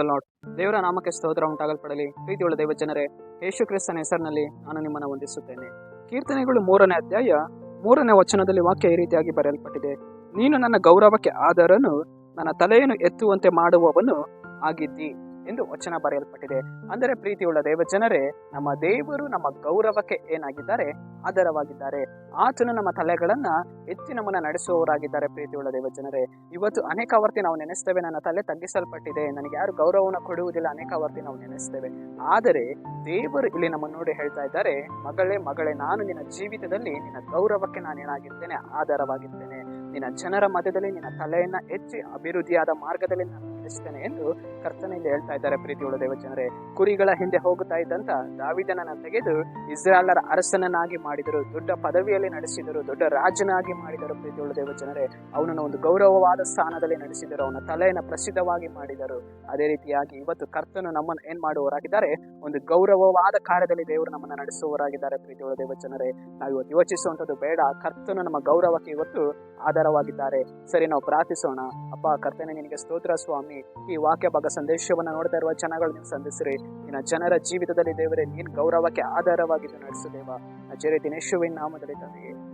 Lord ದೇವರ ನಾಮಕ್ಕೆ ಸ್ತೋತ್ರ ಉಂಟಾಗಲ್ಪಡಲಿ. ಪ್ರೀತಿಯುಳ್ಳ ದೇವ ಜನರೇ ಯೇಸು ಕ್ರಿಸ್ತನ ಹೆಸರಿನಲ್ಲಿ ನಾನು ನಿಮ್ಮನ್ನು ವಂದಿಸುತ್ತೇನೆ. ಕೀರ್ತನೆಗಳು ಮೂರನೇ ಅಧ್ಯಾಯ, ಮೂರನೇ ವಚನದಲ್ಲಿ ವಾಕ್ಯ ಈ ರೀತಿಯಾಗಿ ಬರೆಯಲ್ಪಟ್ಟಿದೆ. ನೀನು ನನ್ನ ಗೌರವಕ್ಕೆ ಆಧಾರನು ನನ್ನ ತಲೆಯನ್ನು ಎತ್ತುವಂತೆ ಮಾಡುವವನು ಆಗಿದ್ದಿ. ಎಂದು ವಚನ ಬರೆಯಲ್ಪಟ್ಟಿದೆ. ಅಂದರೆ ಪ್ರೀತಿಯುಳ್ಳ ದೇವ ಜನರೇ ನಮ್ಮ ದೇವರು ನಮ್ಮ ಗೌರವಕ್ಕೆ ಏನಾಗಿದ್ದಾರೆ? ಆಧಾರವಾಗಿದ್ದಾರೆ. ಆತನು ನಮ್ಮ ತಲೆಗಳನ್ನ ಹೆಚ್ಚಿನ ಮುನ ನಡೆಸುವವರಾಗಿದ್ದಾರೆ ಪ್ರೀತಿಯುಳ್ಳ ದೇವ ಜನರೇ ಇವತ್ತು ಅನೇಕ ವರ್ತಿ ನಾವು ನೆನೆಸ್ತೇವೆ. ನನ್ನ ತಲೆ ತಗ್ಗಿಸಲ್ಪಟ್ಟಿದೆ. ನನಗೆ ಯಾರು ಗೌರವವನ್ನು ಕೊಡುವುದಿಲ್ಲ. ಅನೇಕ ವರ್ತಿ ನಾವು ನೆನೆಸ್ತೇವೆ. ಆದರೆ ದೇವರು ಇಲ್ಲಿ ನಮ್ಮನ್ನು ನೋಡಿ ಹೇಳ್ತಾ ಇದ್ದಾರೆ, ಮಗಳೇ ಮಗಳೇ, ನಾನು ನಿನ್ನ ಜೀವಿತದಲ್ಲಿ ನಿನ್ನ ಗೌರವಕ್ಕೆ ನಾನು ಏನಾಗಿರ್ತೇನೆ? ಆಧಾರವಾಗಿರ್ತೇನೆ. ನಿನ್ನ ಜನರ ಮಧ್ಯದಲ್ಲಿ ನಿನ್ನ ತಲೆಯನ್ನ ಹೆಚ್ಚಿ ಅಭಿವೃದ್ಧಿಯಾದ ಮಾರ್ಗದಲ್ಲಿ ನಾನು ನಡೆಸ್ತೇನೆ ಎಂದು ಕರ್ತನಲ್ಲಿ ಹೇಳ್ತಾ ಇದ್ದಾರೆ ಪ್ರೀತಿಯುಳ್ಳ ದೇವಜನರೇ. ಕುರಿಗಳ ಹಿಂದೆ ಹೋಗುತ್ತಾ ಇದ್ದಂತ ದಾವಿದನನ್ನ ತೆಗೆದು ಇಸ್ರಾಲರ ಅರಸನನ್ನಾಗಿ ಮಾಡಿದರು, ದೊಡ್ಡ ಪದವಿಯಲ್ಲಿ ನಡೆಸಿದರು, ದೊಡ್ಡ ರಾಜನಾಗಿ ಮಾಡಿದರು ಪ್ರೀತಿಯುಳ್ಳ ದೇವಜನರೇ. ಅವನನ್ನು ಒಂದು ಗೌರವವಾದ ಸ್ಥಾನದಲ್ಲಿ ನಡೆಸಿದರು, ಅವನ ತಲೆಯನ್ನು ಪ್ರಸಿದ್ಧವಾಗಿ ಮಾಡಿದರು. ಅದೇ ರೀತಿಯಾಗಿ ಇವತ್ತು ಕರ್ತನು ನಮ್ಮನ್ನು ಏನ್ ಮಾಡುವವರಾಗಿದ್ದಾರೆ? ಒಂದು ಗೌರವವಾದ ಕಾರ್ಯದಲ್ಲಿ ದೇವರು ನಮ್ಮನ್ನು ನಡೆಸುವವರಾಗಿದ್ದಾರೆ ಪ್ರೀತಿಯುಳ್ಳ ದೇವಜನರೇ. ನಾವು ಇವತ್ತು ಯೋಚಿಸುವಂಥದ್ದು ಬೇಡ, ಕರ್ತನು ನಮ್ಮ ಗೌರವಕ್ಕೆ ಇವತ್ತು ಆಧಾರವಾಗಿದ್ದಾರೆ. ಸರಿ, ನಾವು ಪ್ರಾರ್ಥಿಸೋಣ. ಅಪ್ಪ, ಕರ್ತನೆ, ನಿನಗೆ ಸ್ತೋತ್ರ ಸ್ವಾಮಿ. ಈ ವಾಕ್ಯ ಭಾಗ ಸಂದೇಶವನ್ನು ನೋಡ್ತಾ ಇರುವ ಜನಗಳು ನೀವು ಸಂಧಿಸಿರಿ. ನಿನ್ನ ಜನರ ಜೀವಿತದಲ್ಲಿ ದೇವರೇ, ನೀನ್ ಗೌರವಕ್ಕೆ ಆಧಾರವಾಗಿದ್ದು ನಡೆಸು ದೇವ. ಅಜರೆ ದಿನೇಶುವಿನ ನಾಮದಲ್ಲಿ ತಂದೆಯೇ